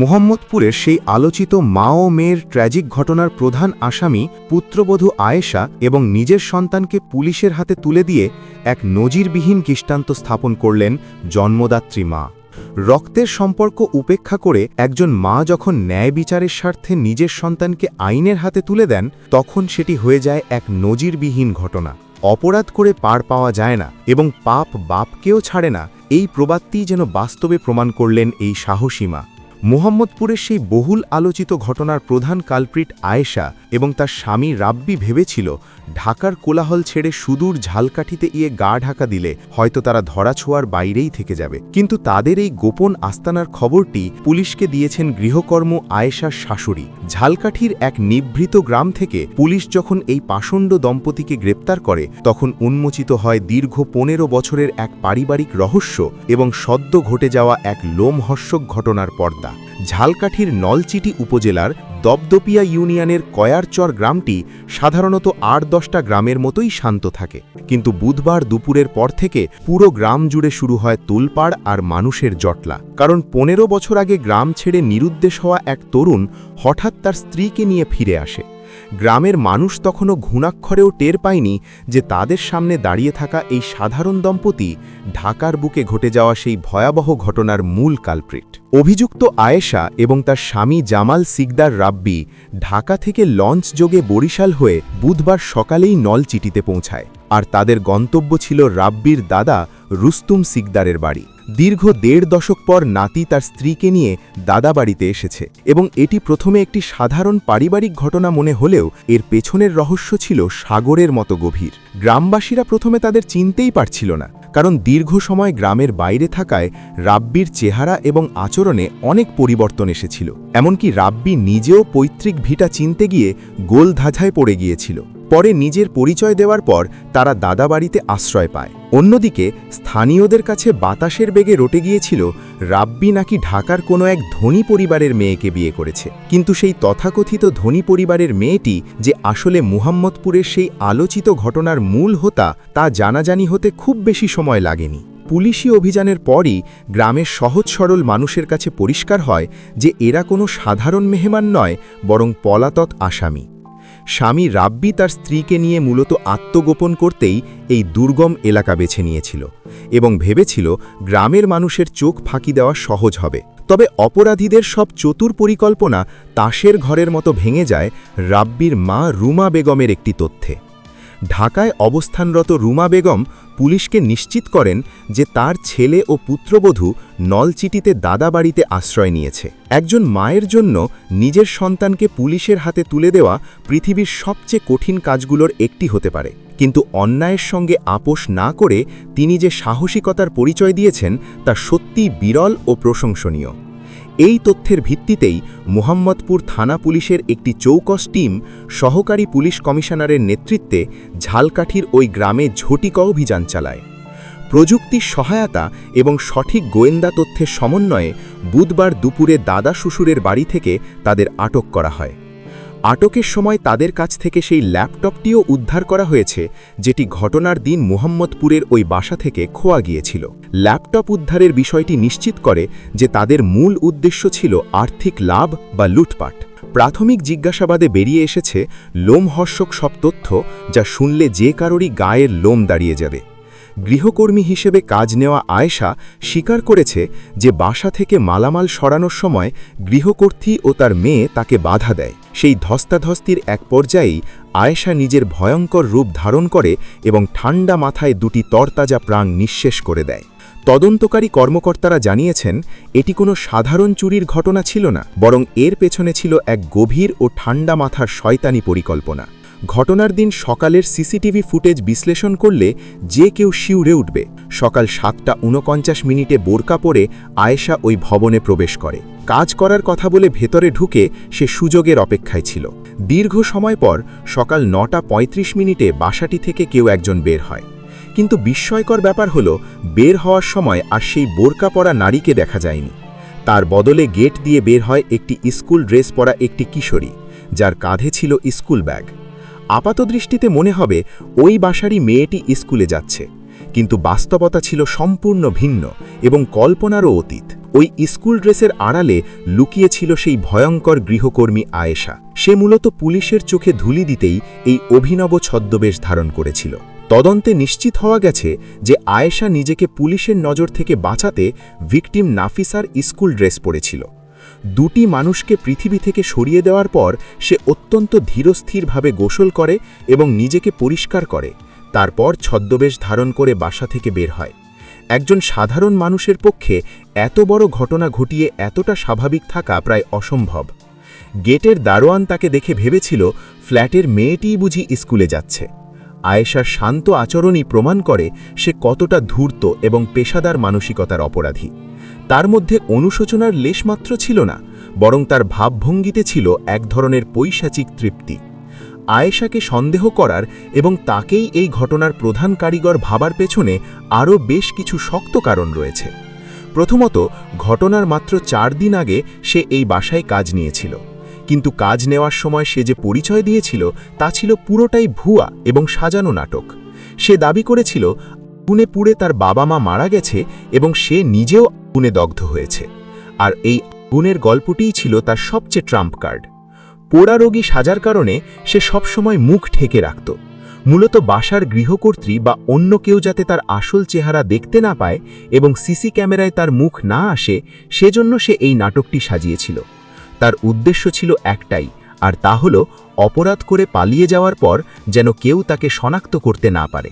মোহাম্মদপুরের সেই আলোচিত মা ও মেয়ের ট্র্যাজিক ঘটনার প্রধান আসামি পুত্রবধূ আয়েশা এবং নিজের সন্তানকে পুলিশের হাতে তুলে দিয়ে এক নজিরবিহীন দৃষ্টান্ত স্থাপন করলেন জন্মদাত্রী মা। রক্তের সম্পর্ক উপেক্ষা করে একজন মা যখন ন্যায় বিচারের স্বার্থে নিজের সন্তানকে আইনের হাতে তুলে দেন, তখন সেটি হয়ে যায় এক নজিরবিহীন ঘটনা। অপরাধ করে পার পাওয়া যায় না এবং পাপ বাপকেও ছাড়ে না। এই প্রবাদটিই যেন বাস্তবে প্রমাণ করলেন এই সাহসী মা। মোহাম্মদপুরের সেই বহুল আলোচিত ঘটনার প্রধান কালপ্রিট আয়েশা এবং তার স্বামী রাব্বি ভেবেছিল ঢাকার কোলাহল ছেড়ে সুদূর ঝালকাঠিতে ইয়ে গা ঢাকা দিলে হয়তো তারা ধরাছোঁয়ার বাইরেই থেকে যাবে। কিন্তু তাদের এই গোপন আস্তানার খবরটি পুলিশকে দিয়েছেন গৃহকর্ম আয়েশার শাশুড়ি। ঝালকাঠির এক নিভৃত গ্রাম থেকে পুলিশ যখন এই পাষণ্ড দম্পতিকে গ্রেপ্তার করে, তখন উন্মোচিত হয় দীর্ঘ পনেরো বছরের এক পারিবারিক রহস্য এবং সদ্য ঘটে যাওয়া এক লোমহর্ষক ঘটনার পর্দা। ঝালকাঠির নলচিটি উপজেলার দপদপিয়া ইউনিয়নের কয়ারচর গ্রামটি সাধারণত আট দশটা গ্রামের মতোই শান্ত থাকে। কিন্তু বুধবার দুপুরের পর থেকে পুরো গ্রাম জুড়ে শুরু হয় তুলপাড় আর মানুষের জটলা। কারণ পনেরো বছর আগে গ্রাম ছেড়ে নিরুদ্দেশ হওয়া এক তরুণ হঠাৎ তার স্ত্রীকে নিয়ে ফিরে আসে। গ্রামের মানুষ তখনও ঘুণাক্ষরেও টের পায়নি যে তাদের সামনে দাঁড়িয়ে থাকা এই সাধারণ দম্পতি ঢাকার বুকে ঘটে যাওয়া সেই ভয়াবহ ঘটনার মূল কালপ্রিট। অভিযুক্ত আয়েশা এবং তার স্বামী জামাল সিকদার রাব্বি ঢাকা থেকে লঞ্চ যোগে বরিশাল হয়ে বুধবার সকালেই নলচিটিতে পৌঁছায়। আর তাদের গন্তব্য ছিল রাব্বির দাদা রুস্তুম সিকদারের বাড়ি। দীর্ঘ দেড় দশক পর নাতি তার স্ত্রীকে নিয়ে দাদা বাড়িতে এসেছে এবং এটি প্রথমে একটি সাধারণ পারিবারিক ঘটনা মনে হলেও এর পেছনের রহস্য ছিল সাগরের মতো গভীর। গ্রামবাসীরা প্রথমে তাদের চিনতেই পারছিল না, কারণ দীর্ঘ সময় গ্রামের বাইরে থাকায় রাব্বির চেহারা এবং আচরণে অনেক পরিবর্তন এসেছিল। এমনকি রাব্বি নিজেও পৈতৃক ভিটা চিনতে গিয়ে গোল ধাঁধায় পড়ে গিয়েছিল। পরে নিজের পরিচয় দেওয়ার পর তারা দাদাবাড়িতে আশ্রয় পায়। অন্যদিকে স্থানীয়দের কাছে বাতাসের বেগে রটে গিয়েছিল, রাব্বি নাকি ঢাকার কোনো এক ধনী পরিবারের মেয়েকে বিয়ে করেছে। কিন্তু সেই তথাকথিত ধনী পরিবারের মেয়েটি যে আসলে মুহাম্মদপুরের সেই আলোচিত ঘটনার মূল হোতা, তা জানাজানি হতে খুব বেশি সময় লাগেনি। পুলিশি অভিযানের পরই গ্রামের সহজ সরল মানুষের কাছে পরিষ্কার হয় যে এরা কোনো সাধারণ মেহমান নয়, বরং পলাতত আসামি। স্বামী রাব্বি তার স্ত্রীকে নিয়ে মূলত আত্মগোপন করতেই এই দুর্গম এলাকা বেছে নিয়েছিল এবং ভেবেছিল গ্রামের মানুষের চোখ ফাঁকি দেওয়া সহজ হবে। তবে অপরাধীদের সব চতুর পরিকল্পনা তাসের ঘরের মতো ভেঙে যায় রাব্বির মা রুমা বেগমের একটি তথ্যে। ঢাকায় অবস্থানরত রুমা বেগম পুলিশকে নিশ্চিত করেন যে তার ছেলে ও পুত্রবধূ নলচিটিতে দাদা বাড়িতে আশ্রয় নিয়েছে। একজন মায়ের জন্য নিজের সন্তানকে পুলিশের হাতে তুলে দেওয়া পৃথিবীর সবচেয়ে কঠিন কাজগুলোর একটি হতে পারে। কিন্তু অন্যায়ের সঙ্গে আপোষ না করে তিনি যে সাহসিকতার পরিচয় দিয়েছেন তা সত্যিই বিরল ও প্রশংসনীয়। এই তথ্যের ভিত্তিতেই মোহাম্মদপুর থানা পুলিশের একটি চৌকস টিম সহকারী পুলিশ কমিশনারের নেতৃত্বে ঝালকাঠির ওই গ্রামে ঝটিকা অভিযান চালায়। প্রযুক্তির সহায়তা এবং সঠিক গোয়েন্দা তথ্যের সমন্বয়ে বুধবার দুপুরে দাদা শ্বশুরের বাড়ি থেকে তাদের আটক করা হয়। আটকের সময় তাদের কাছ থেকে সেই ল্যাপটপটিও উদ্ধার করা হয়েছে, যেটি ঘটনার দিন মোহাম্মদপুরের ওই বাসা থেকে খোয়া গিয়েছিল। ল্যাপটপ উদ্ধারের বিষয়টি নিশ্চিত করে যে তাদের মূল উদ্দেশ্য ছিল আর্থিক লাভ বা লুটপাট। প্রাথমিক জিজ্ঞাসাবাদে বেরিয়ে এসেছে, লোমহর্ষক সব তথ্য যা শুনলে যে কারোরই গায়ের লোম দাঁড়িয়ে যাবে। গৃহকর্মী হিসেবে কাজ নেওয়া আয়েশা স্বীকার করেছে যে বাসা থেকে মালামাল সরানোর সময় গৃহকর্ত্রী ও তার মেয়ে তাকে বাধা দেয়। সেই ধস্তাধস্তির এক পর্যায়েই আয়েশা নিজের ভয়ঙ্কর রূপ ধারণ করে এবং ঠান্ডা মাথায় দুটি তরতাজা প্রাণ নিঃশেষ করে দেয়। তদন্তকারী কর্মকর্তারা জানিয়েছেন, এটি কোনো সাধারণ চুরির ঘটনা ছিল না, বরং এর পেছনে ছিল এক গভীর ও ঠান্ডা মাথার শয়তানি পরিকল্পনা। ঘটনার দিন সকালের সিসিটিভি ফুটেজ বিশ্লেষণ করলে যে কেউ শিউরে উঠবে। সকাল সাতটা উনপঞ্চাশ মিনিটে বোরকা পরে আয়েশা ওই ভবনে প্রবেশ করে। কাজ করার কথা বলে ভেতরে ঢুকে সে সুযোগের অপেক্ষায় ছিল। দীর্ঘ সময় পর সকাল নটা ৩৫ মিনিটে বাসাটি থেকে কেউ একজন বের হয়। কিন্তু বিস্ময়কর ব্যাপার হলো, বের হওয়ার সময় আর সেই বোরকা পরা নারীকে দেখা যায়নি। তার বদলে গেট দিয়ে বের হয় একটি স্কুল ড্রেস পরা একটি কিশোরী, যার কাঁধে ছিল স্কুল ব্যাগ। আপাতদৃষ্টিতে মনে হবে ওই বাসারই মেয়েটি স্কুলে যাচ্ছে, কিন্তু বাস্তবতা ছিল সম্পূর্ণ ভিন্ন এবং কল্পনারও অতীত। ওই স্কুল ড্রেসের আড়ালে লুকিয়ে ছিল সেই ভয়ঙ্কর গৃহকর্মী আয়েশা। সে মূলত পুলিশের চোখে ধুলি দিতেই এই অভিনব ছদ্মবেশ ধারণ করেছিল। তদন্তে নিশ্চিত হওয়া গেছে যে আয়েশা নিজেকে পুলিশের নজর থেকে বাঁচাতে ভিকটিম নাফিসার স্কুল ড্রেস পরেছিল। দুটি মানুষকে পৃথিবী থেকে সরিয়ে দেওয়ার পর সে অত্যন্ত ধীরস্থিরভাবে গোসল করে এবং নিজেকে পরিষ্কার করে। তারপর ছদ্মবেশ ধারণ করে বাসা থেকে বের হয়। একজন সাধারণ মানুষের পক্ষে এত বড় ঘটনা ঘটিয়ে এতটা স্বাভাবিক থাকা প্রায় অসম্ভব। গেটের দারোয়ান তাকে দেখে ভেবেছিল, ফ্ল্যাটের মেয়েটিই বুঝি স্কুলে যাচ্ছে। আয়েশার শান্ত আচরণই প্রমাণ করে সে কতটা ধূর্ত এবং পেশাদার মানসিকতার অপরাধী। তার মধ্যে অনুশোচনার লেশমাত্র ছিল না, বরং তার ভাবভঙ্গিতে ছিল এক ধরনের পৈশাচিক তৃপ্তি। আয়েশাকে সন্দেহ করার এবং তাকেই এই ঘটনার প্রধান কারিগর ভাবার পেছনে আরও বেশ কিছু শক্ত কারণ রয়েছে। প্রথমত, ঘটনার মাত্র চার দিন আগে সে এই বাসায় কাজ নিয়েছিল। কিন্তু কাজ নেওয়ার সময় সে যে পরিচয় দিয়েছিল, তা ছিল পুরোটাই ভুয়া এবং সাজানো নাটক। সে দাবি করেছিল আগুনে পুড়ে তার বাবা মা মারা গেছে এবং সে নিজেও আগুনে দগ্ধ হয়েছে। আর এই আগুনের গল্পটিই ছিল তার সবচেয়ে ট্রাম্প কার্ড। পোড়া রোগী সাজার কারণে সে সবসময় মুখ ঠেকে রাখত। মূলত বাসার গৃহকর্ত্রী বা অন্য কেউ যাতে তার আসল চেহারা দেখতে না পায় এবং সিসি ক্যামেরায় তার মুখ না আসে, সেজন্য সে এই নাটকটি সাজিয়েছিল। তার উদ্দেশ্য ছিল একটাই, আর তা হল অপরাধ করে পালিয়ে যাওয়ার পর যেন কেউ তাকে শনাক্ত করতে না পারে।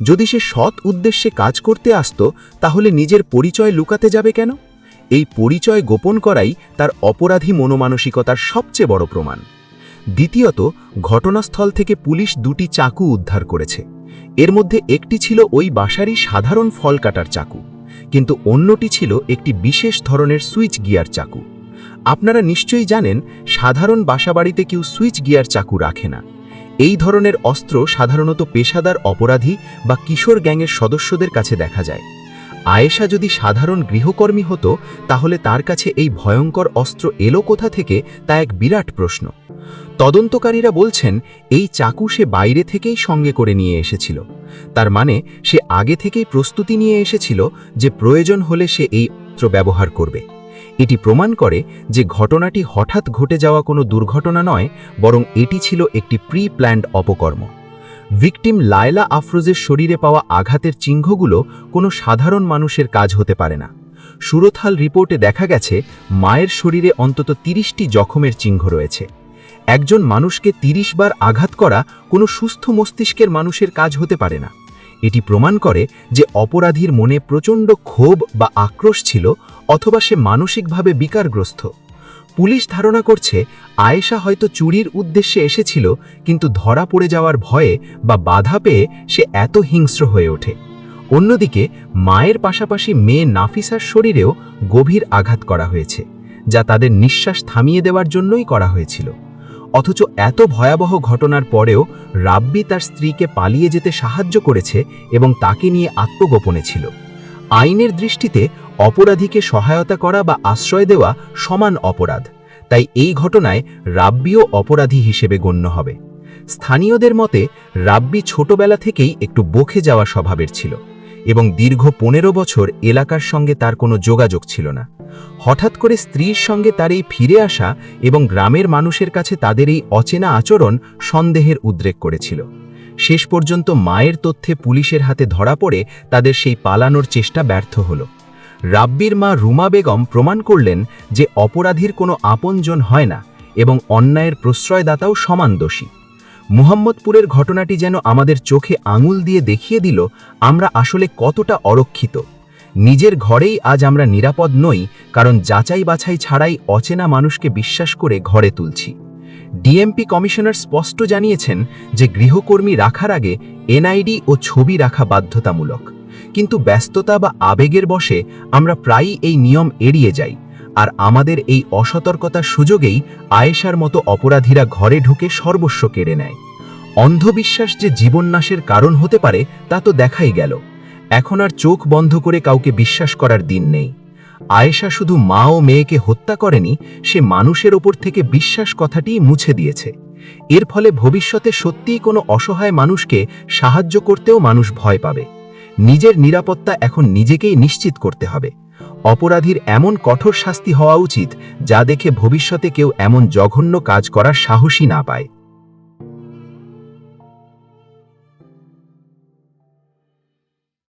যদি সে সৎ উদ্দেশ্যে কাজ করতে আসত, তাহলে নিজের পরিচয় লুকাতে যাবে কেন? এই পরিচয় গোপন করাই তার অপরাধী মনোমানসিকতার সবচেয়ে বড় প্রমাণ। দ্বিতীয়ত, ঘটনাস্থল থেকে পুলিশ দুটি চাকু উদ্ধার করেছে। এর মধ্যে একটি ছিল ওই বাসারই সাধারণ ফল কাটার চাকু, কিন্তু অন্যটি ছিল একটি বিশেষ ধরনের সুইচ গিয়ার চাকু। আপনারা নিশ্চয়ই জানেন, সাধারণ বাসাবাড়িতে কেউ সুইচ গিয়ার চাকু রাখে না। এই ধরনের অস্ত্র সাধারণত পেশাদার অপরাধী বা কিশোর গ্যাংয়ের সদস্যদের কাছে দেখা যায়। আয়েশা যদি সাধারণ গৃহকর্মী হতো, তাহলে তার কাছে এই ভয়ঙ্কর অস্ত্র এলো কোথা থেকে, তা এক বিরাট প্রশ্ন। তদন্তকারীরা বলছেন, এই চাকু সে বাইরে থেকেই সঙ্গে করে নিয়ে এসেছিল। তার মানে সে আগে থেকেই প্রস্তুতি নিয়ে এসেছিল যে প্রয়োজন হলে সে এই অস্ত্র ব্যবহার করবে। এটি প্রমাণ করে যে ঘটনাটি হঠাৎ ঘটে যাওয়া কোনো দুর্ঘটনা নয়, বরং এটি ছিল একটি প্রি প্ল্যান্ড অপকর্ম। ভিকটিম লায়লা আফরোজের শরীরে পাওয়া আঘাতের চিহ্নগুলো কোনো সাধারণ মানুষের কাজ হতে পারে না। সুরথাল রিপোর্টে দেখা গেছে, মায়ের শরীরে অন্তত তিরিশটি জখমের চিহ্ন রয়েছে। একজন মানুষকে ৩০ বার আঘাত করা কোনো সুস্থ মস্তিষ্কের মানুষের কাজ হতে পারে না। এটি প্রমাণ করে যে অপরাধীর মনে প্রচণ্ড ক্ষোভ বা আক্রোশ ছিল অথবা সে মানসিকভাবে বিকারগ্রস্ত। পুলিশ ধারণা করছে, আয়েশা হয়তো চুরির উদ্দেশ্যে এসেছিল, কিন্তু ধরা পড়ে যাওয়ার ভয়ে বা বাধা পেয়ে সে এত হিংস্র হয়ে ওঠে। অন্যদিকে, মায়ের পাশাপাশি মেয়ে নাফিসার শরীরেও গভীর আঘাত করা হয়েছে, যা তাদের নিঃশ্বাস থামিয়ে দেওয়ার জন্যই করা হয়েছিল। অথচ এত ভয়াবহ ঘটনার পরেও রাব্বি তার স্ত্রীকে পালিয়ে যেতে সাহায্য করেছে এবং তাকে নিয়ে আত্মগোপনে ছিল। আইনের দৃষ্টিতে অপরাধীকে সহায়তা করা বা আশ্রয় দেওয়া সমান অপরাধ। তাই এই ঘটনায় রাব্বিও অপরাধী হিসেবে গণ্য হবে। স্থানীয়দের মতে, রাব্বি ছোটবেলা থেকেই একটু বখে যাওয়া স্বভাবের ছিল। এবং দীর্ঘ পনেরো বছর এলাকার সঙ্গে তার কোনো যোগাযোগ ছিল না। হঠাৎ করে স্ত্রীর সঙ্গে তার এই ফিরে আসা এবং গ্রামের মানুষের কাছে তাদের এই অচেনা আচরণ সন্দেহের উদ্রেক করেছিল। শেষ পর্যন্ত মায়ের তথ্যে পুলিশের হাতে ধরা পড়ে তাদের সেই পালানোর চেষ্টা ব্যর্থ হল। রাব্বির মা রুমা বেগম প্রমাণ করলেন যে অপরাধীর কোনো আপনজন হয় না এবং অন্যায়ের প্রশ্রয়দাতাও সমান দোষী। মুহাম্মদপুরের ঘটনাটি যেন আমাদের চোখে আঙুল দিয়ে দেখিয়ে দিল আমরা আসলে কতটা অরক্ষিত। নিজের ঘরেই আজ আমরা নিরাপদ নই, কারণ যাচাই বাছাই ছাড়াই অচেনা মানুষকে বিশ্বাস করে ঘরে তুলছি। ডিএমপি কমিশনার স্পষ্ট জানিয়েছেন যে গৃহকর্মী রাখার আগে এনআইডি ও ছবি রাখা বাধ্যতামূলক। কিন্তু ব্যস্ততা বা আবেগের বশে আমরা প্রায়ই এই নিয়ম এড়িয়ে যাই। আর আমাদের এই অসতর্কতার সুযোগেই আয়েশার মতো অপরাধীরা ঘরে ঢুকে সর্বস্ব কেড়ে নেয়। অন্ধবিশ্বাস যে জীবননাশের কারণ হতে পারে, তা তো দেখাই গেল। এখন আর চোখ বন্ধ করে কাউকে বিশ্বাস করার দিন নেই। আয়েশা শুধু মা ও মেয়েকে হত্যা করেনি, সে মানুষের ওপর থেকে বিশ্বাস কথাটি মুছে দিয়েছে। এর ফলে ভবিষ্যতে সত্যিই কোনো অসহায় মানুষকে সাহায্য করতেও মানুষ ভয় পাবে। নিজের নিরাপত্তা এখন নিজেকেই নিশ্চিত করতে হবে। অপরাধীর এমন কঠোর শাস্তি হওয়া উচিত, যা দেখে ভবিষ্যতে কেউ এমন জঘন্য কাজ করার সাহসী না পায়।